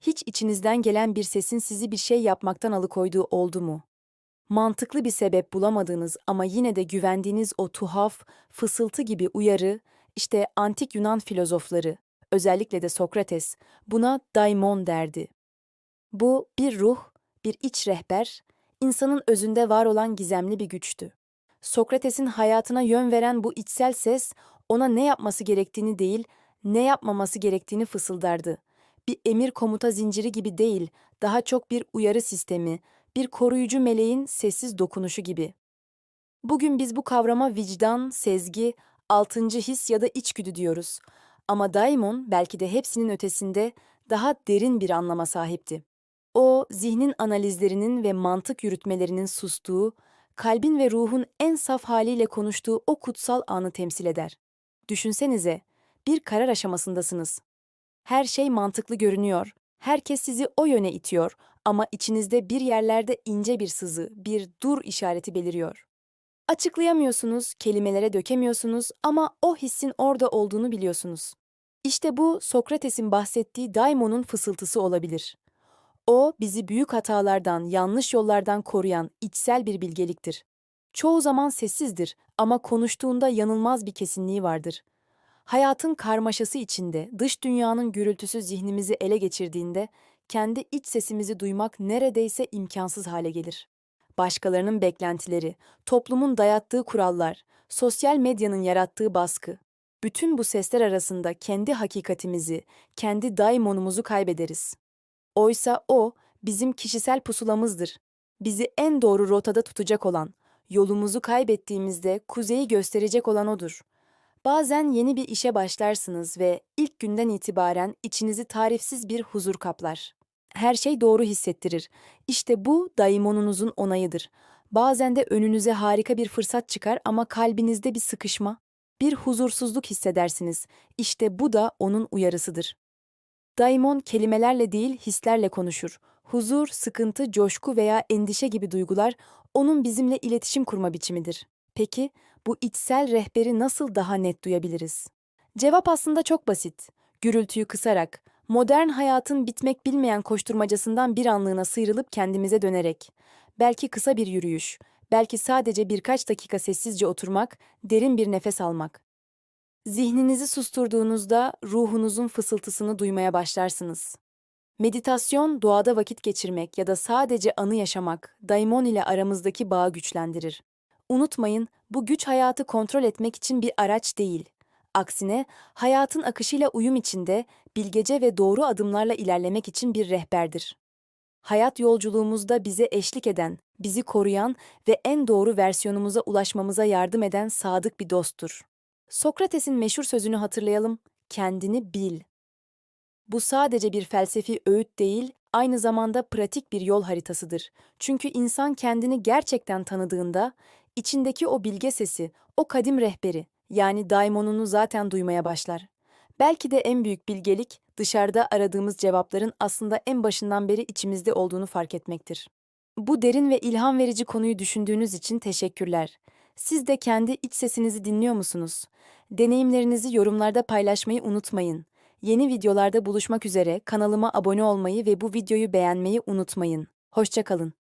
hiç içinizden gelen bir sesin sizi bir şey yapmaktan alıkoyduğu oldu mu? Mantıklı bir sebep bulamadığınız ama yine de güvendiğiniz o tuhaf, fısıltı gibi uyarı, işte antik Yunan filozofları, özellikle de Sokrates, buna daimon derdi. Bu bir ruh, bir iç rehber, insanın özünde var olan gizemli bir güçtü. Sokrates'in hayatına yön veren bu içsel ses, ona ne yapması gerektiğini değil, ne yapmaması gerektiğini fısıldardı. Bir emir komuta zinciri gibi değil, daha çok bir uyarı sistemi, bir koruyucu meleğin sessiz dokunuşu gibi. Bugün biz bu kavrama vicdan, sezgi, altıncı his ya da içgüdü diyoruz. Ama daimon belki de hepsinin ötesinde daha derin bir anlama sahipti. O, zihnin analizlerinin ve mantık yürütmelerinin sustuğu, kalbin ve ruhun en saf haliyle konuştuğu o kutsal anı temsil eder. Düşünsenize, bir karar aşamasındasınız. Her şey mantıklı görünüyor, herkes sizi o yöne itiyor ama içinizde bir yerlerde ince bir sızı, bir dur işareti beliriyor. Açıklayamıyorsunuz, kelimelere dökemiyorsunuz ama o hissin orada olduğunu biliyorsunuz. İşte bu Sokrates'in bahsettiği daimonun fısıltısı olabilir. O, bizi büyük hatalardan, yanlış yollardan koruyan içsel bir bilgeliktir. Çoğu zaman sessizdir ama konuştuğunda yanılmaz bir kesinliği vardır. Hayatın karmaşası içinde, dış dünyanın gürültüsü zihnimizi ele geçirdiğinde, kendi iç sesimizi duymak neredeyse imkansız hale gelir. Başkalarının beklentileri, toplumun dayattığı kurallar, sosyal medyanın yarattığı baskı, bütün bu sesler arasında kendi hakikatimizi, kendi daimonumuzu kaybederiz. Oysa o bizim kişisel pusulamızdır. Bizi en doğru rotada tutacak olan, yolumuzu kaybettiğimizde kuzeyi gösterecek olan odur. Bazen yeni bir işe başlarsınız ve ilk günden itibaren içinizi tarifsiz bir huzur kaplar. Her şey doğru hissettirir. İşte bu daimonunuzun onayıdır. Bazen de önünüze harika bir fırsat çıkar ama kalbinizde bir sıkışma, bir huzursuzluk hissedersiniz. İşte bu da onun uyarısıdır. Daimon kelimelerle değil hislerle konuşur. Huzur, sıkıntı, coşku veya endişe gibi duygular onun bizimle iletişim kurma biçimidir. Peki bu içsel rehberi nasıl daha net duyabiliriz? Cevap aslında çok basit. Gürültüyü kısarak, modern hayatın bitmek bilmeyen koşturmacasından bir anlığına sıyrılıp kendimize dönerek. Belki kısa bir yürüyüş, belki sadece birkaç dakika sessizce oturmak, derin bir nefes almak. Zihninizi susturduğunuzda ruhunuzun fısıltısını duymaya başlarsınız. Meditasyon, doğada vakit geçirmek ya da sadece anı yaşamak, daimon ile aramızdaki bağı güçlendirir. Unutmayın, bu güç hayatı kontrol etmek için bir araç değil. Aksine, hayatın akışıyla uyum içinde, bilgece ve doğru adımlarla ilerlemek için bir rehberdir. Hayat yolculuğumuzda bize eşlik eden, bizi koruyan ve en doğru versiyonumuza ulaşmamıza yardım eden sadık bir dosttur. Sokrates'in meşhur sözünü hatırlayalım, kendini bil. Bu sadece bir felsefi öğüt değil, aynı zamanda pratik bir yol haritasıdır. Çünkü insan kendini gerçekten tanıdığında, içindeki o bilge sesi, o kadim rehberi, yani daimonunu zaten duymaya başlar. Belki de en büyük bilgelik, dışarıda aradığımız cevapların aslında en başından beri içimizde olduğunu fark etmektir. Bu derin ve ilham verici konuyu düşündüğünüz için teşekkürler. Siz de kendi iç sesinizi dinliyor musunuz? Deneyimlerinizi yorumlarda paylaşmayı unutmayın. Yeni videolarda buluşmak üzere kanalıma abone olmayı ve bu videoyu beğenmeyi unutmayın. Hoşçakalın.